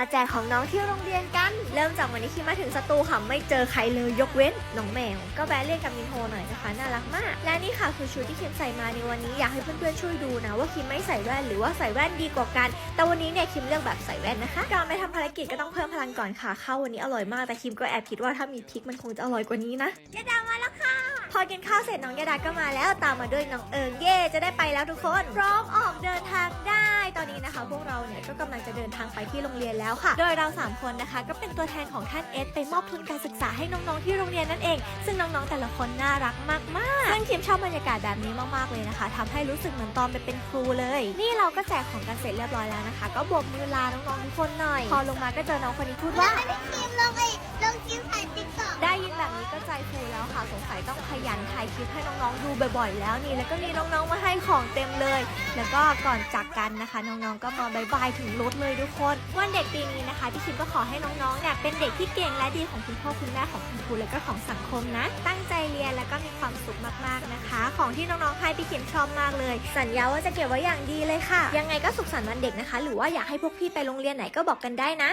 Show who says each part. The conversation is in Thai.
Speaker 1: มาแจกของน้องที่โรงเรียนกัน เริ่มจากวันนี้คิมมาถึงสตูค่ะไม่เจอใครเลยยกเว้นน้องแมว ก็แวะเรียกกับมินโฮหน่อยนะคะ น่ารักมาก และนี่ค่ะคือชุดที่คิมใส่มาในวันนี้อยากให้เพื่อนๆช่วยดูนะว่าคิมไม่ใส่แว่นหรือว่าใส่แว่นดีกว่ากัน แต่วันนี้เนี่ยคิมเลือกแบบใส่แว่นนะคะก่อนไปทำภารกิจก็ต้องเพิ่มพลังก่อนค่ะข้าววันนี้อร่อยมากแต่คิมก็แอบคิดว่าถ้ามีพริกมันคงจะอร่อยกว่านี้นะยาดามาแล้วค่ะ พอกินข้าวเสร็จน้องยาดาก็มาแล้วตามมาด้วยน้องเอิงเย่จะได้ไปแล้วทุกคนพร้อมออกเดิน พวกเราเนี่ยก็กำลังจะเดินทางไปที่โรงเรียนแล้วค่ะ โดยเรา 3 คนนะคะ ก็เป็นตัวแทนของท่านเอสไปมอบทุนการศึกษาให้น้องๆที่โรงเรียนนั่นเอง ซึ่งน้องๆแต่ละคนน่ารักมากๆซึ่งคิมชอบบรรยากาศแบบนี้มากๆเลยนะคะทำให้รู้สึกเหมือนตอนไปเป็นครูเลย นี่เราก็แจกของกันเสร็จเรียบร้อยแล้วนะคะ ก็โบกมือลาน้องๆทุกคนหน่อย พอลงมาก็เจอน้องคนนี้พูดว่า
Speaker 2: ทีมลงไอ้ลง
Speaker 1: ก็ใจฟูแล้วค่ะ สงสัยต้องขยันถ่ายคลิปให้น้องๆดูบ่อยๆ แล้วนี่แล้วก็มีน้องๆมาให้ของเต็มเลย แล้วก็ก่อนจากกันนะคะ น้องๆก็มาบายบายถึงรถเลยทุกคนวันเด็กปีนี้นะคะที่คิมก็ขอให้น้องๆเนี่ยเป็นเด็กที่เก่งและดีของคุณพ่อคุณแม่ของคุณครูและก็ของสังคมนะ ตั้งใจเรียนแล้วก็มีความสุขมากๆนะคะ ของที่น้องๆให้พี่คิมชอบมากเลย สัญญาว่าจะเก็บไว้อย่างดีเลยค่ะ ยังไงก็สุขสันต์วันเด็กนะคะ หรือว่าอยากให้พวกพี่ไปโรงเรียนไหนก็บอกกันได้นะ